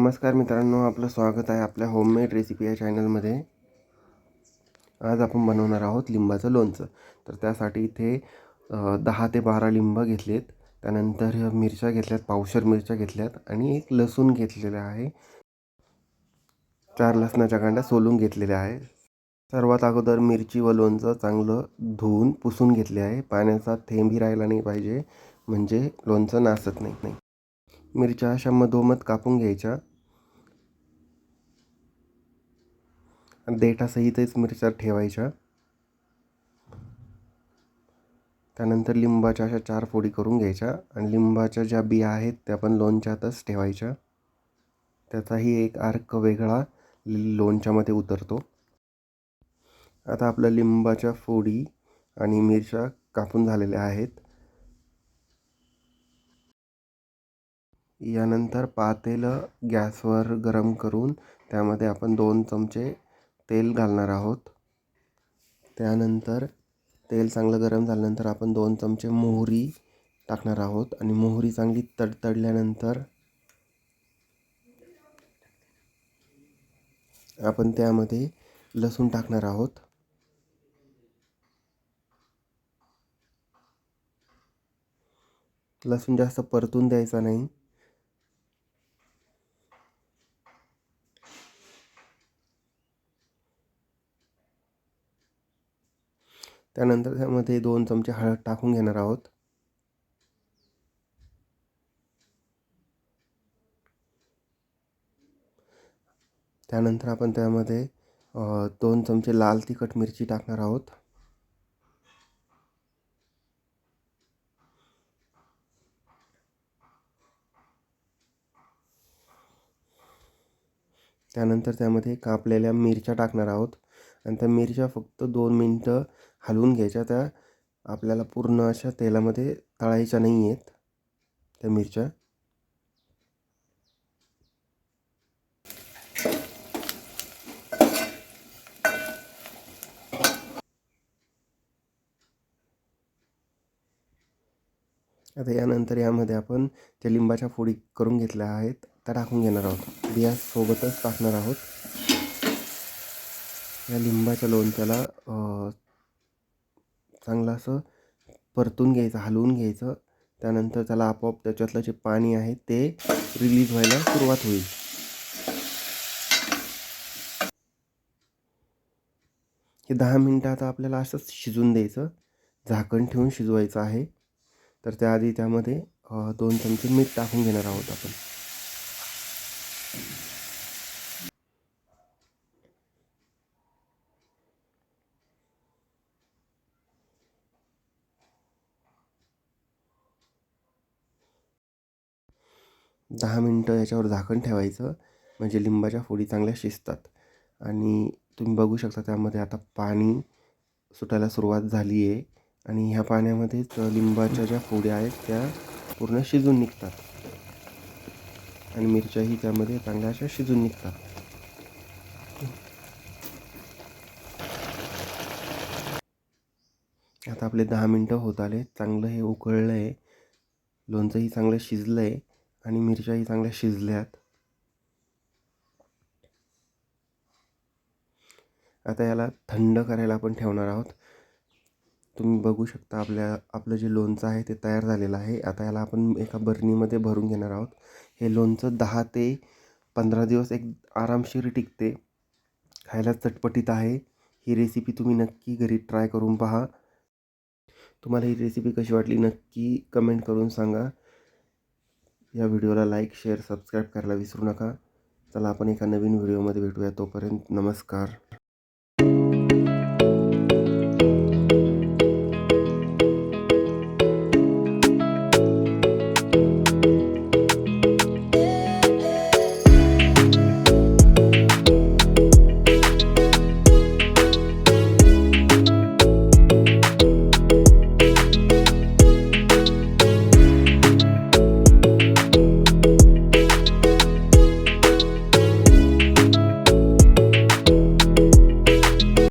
नमस्कार मित्रांनो आपलं स्वागत आहे आपल्या होममेड रेसिपी या चॅनलमध्ये आज आपण बनवणार आहोत लिंबाचं लोणचं. तर त्यासाठी इथे दहा ते बारा लिंब घेतलेत. त्यानंतर मिरच्या घेतल्यात पावशर मिरच्या घेतल्यात आणि एक लसूण घेतलेलं आहे. चार लसणाच्या कांड्या सोलून घेतलेल्या आहे. सर्वात अगोदर मिरची व लोणचं चांगलं धुवून पुसून घेतले आहे. पाण्याचा थेंबही राहिला नाही पाहिजे म्हणजे लोणचं नासत नाही नाही. मिरच्या अशा मधोमध कापून घ्यायच्या. आणि देठासहितच मिरच्या ठेवायच्या. त्यानंतर लिंबाच्या अशा चार फोडी करून घ्यायच्या आणि लिंबाच्या ज्या बिया आहेत त्या पण लोणच्यातच ठेवायच्या. त्याचाही एक अर्क वेगळा लोणच्यामध्ये उतरतो. आता आपल्या लिंबाच्या फोडी आणि मिरच्या कापून झालेल्या आहेत. यानंतर पातेलं गॅसवर गरम करून त्यामध्ये आपण दोन चमचे तेल घालणार आहोत. त्यानंतर तेल चांगलं गरम झाल्यानंतर आपण दोन चमचे मोहरी टाकणार आहोत आणि मोहरी चांगली तडतडल्यानंतर आपण त्यामध्ये लसूण टाकणार आहोत. लसूण जास्त परतून द्यायचा नाही. त्यानंतर त्यामध्ये दोन चमचे हळद टाकून घेणार आहोत. त्यानंतर आपण त्यामध्ये दोन चमचे लाल तिखट मिरची टाकणार आहोत. त्यानंतर त्यामध्ये कापलेल्या मिरच्या टाकणार आहोत. आणि त्या मिरच्या फक्त दोन मिनटं हलवून घ्यायच्या. त्या आपल्याला पूर्ण अशा तेलामध्ये तळायच्या नाही आहेत त्या मिरच्या. आता यानंतर यामध्ये आपण त्या लिंबाच्या फोडी करून घेतल्या आहेत त्या टाकून घेणार आहोत. बिया सोबतच टाकणार आहोत. या लिंबाच्या लोणच्याला चांगलं असं परतून घ्यायचं हलवून घ्यायचं. त्यानंतर त्याला आपोआप त्याच्यातलं जे पाणी आहे ते रिलीज व्हायला सुरुवात होईल. हे दहा मिनटं आता आपल्याला असंच शिजून द्यायचं. झाकण ठेवून शिजवायचं आहे. तर त्याआधी त्यामध्ये दोन चमचे मीठ टाकून घेणार आहोत आपण. दहा मिनटं याच्यावर झाकण ठेवायचं. म्हणजे लिंबाच्या फोडी चांगल्या शिजतात. आणि तुम्ही बघू शकता त्यामध्ये आता पाणी सुटायला सुरुवात झाली आहे आणि ह्या पाण्यामध्येच लिंबाच्या ज्या फोड्या आहेत त्या पूर्ण शिजून निघतात. आणि मिरच्याही त्यामध्ये चांगल्या अशा शिजून निघतात. आता आपले दहा मिनटं होत आले चांगलं हे उकळलं आहे लोणचंही चांगलं शिजलं आहे आणि मिरच्याही चांगल्या शिजल्यात. आता याला थंड करायला आपण ठेवणार आहोत. तुम्ही बघू शकता आपल्या आपलं जे लोणचं आहे ते तयार झालेलं आहे. आता याला आपण एका बरणीमध्ये भरून घेणार आहोत. हे लोणचं दहा ते पंधरा दिवस एक आरामशीर टिकते. खायला चटपटीत आहे. ही रेसिपी तुम्ही नक्की घरी ट्राय करून पहा. तुम्हाला ही रेसिपी कशी वाटली नक्की कमेंट करून सांगा. या व्हिडिओला लाईक शेअर सबस्क्राईब करायला विसरू नका. चला आपण एका नवीन व्हिडिओमध्ये भेटूया. तोपर्यंत नमस्कार.